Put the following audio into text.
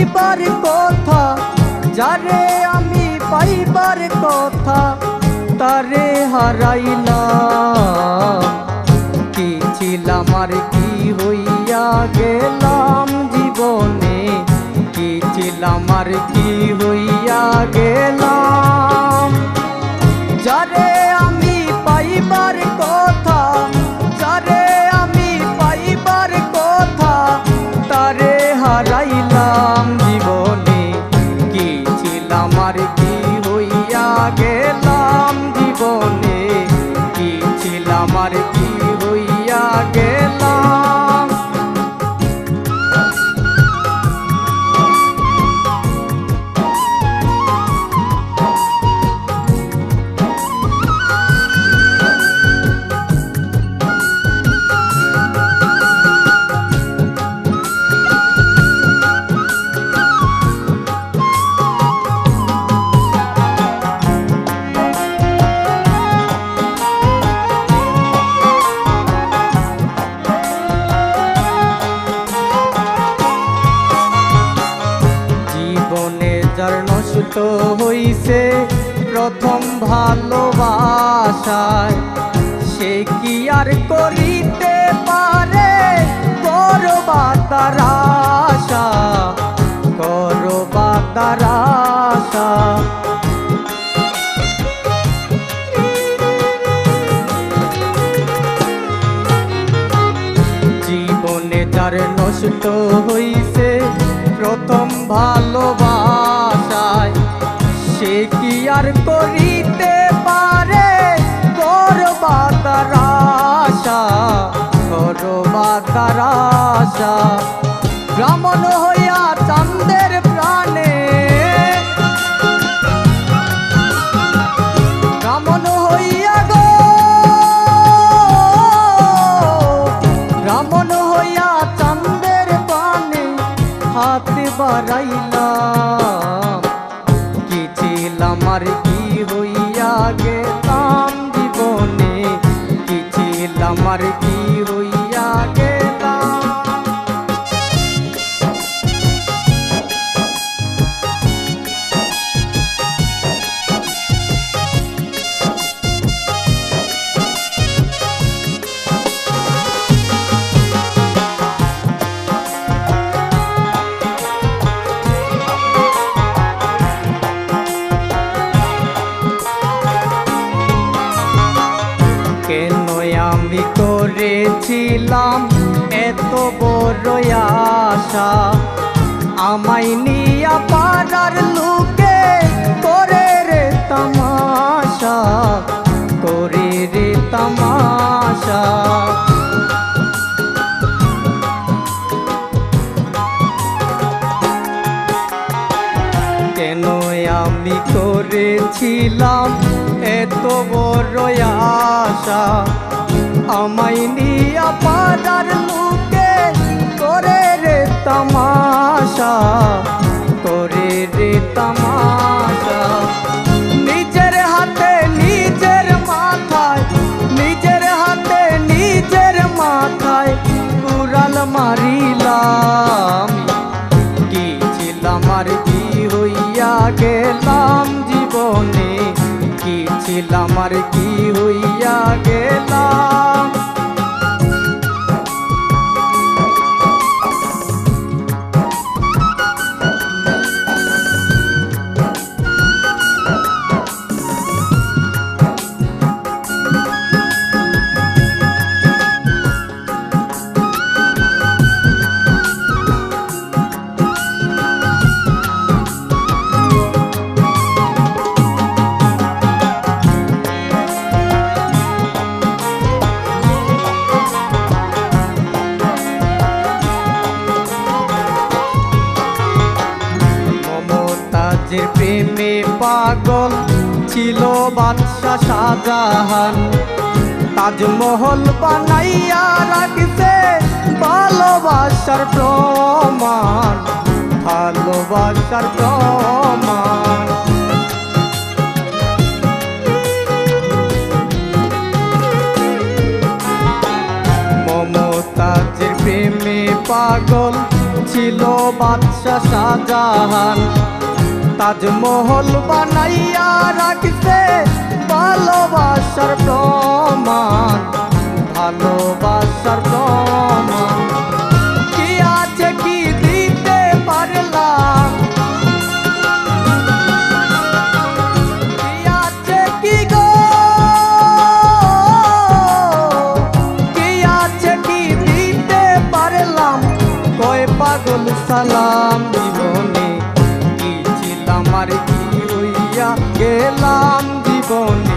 পাইবার কথা, যারে আমি পাইবার কথা, তারে হারাইলাম। কি ছিলাম আর কি হইয়া গেলাম জীবনে? কি ছিলাম আর কি হইয়া গেলাম? যার হইছে প্রথম ভালোবাসায়। সে কি আর করিতে পারে? করবা তার আশা করবা আশা। জীবনে যার নষ্ট হইছে প্রথম ভালোবাসায় সে কি আর করিতে পারে? করবা তার আশা করবা তার আশা। ব্রাহ্মণ হইয়া চান্দের প্রাণে। ব্রাহ্মণ হইয়া গো। ব্রাহ্মণ হইয়া চান্দের পানে হাত বাড়াইলাম আর কি করেছিলাম এত বড় আশা। আমায় নিয়া পাড়ার লোকে করে রে তামাশা, করে রে তামাশা। কেন আমি করেছিলাম এত বড় আশা? আমায় নিয়া পাড়ার লোকে করে রে তামাশা, করে রে তামাশা। নিজের হাতে, নিজের মাথায়, নিজের হাতে, নিজের মাথায় উড়াল মারিলাম। কি ছিলাম আর কি হইয়া গেলাম জীবনে? কি ছিলাম আর কি হইয়া গেলাম মমতাজের প্রেমে পাগল ছিল বাদশা শাহজাহান, তাজমহল বানাইয়া রাখছে ভালোবাসার প্রমাণ ভালোবাসার প্রমাণ। পাগল ছিল বাদশাহ শাহজাহান তাজমহল বানাইয়া রাখছে ভালোবাসার গেলাম জীবনে।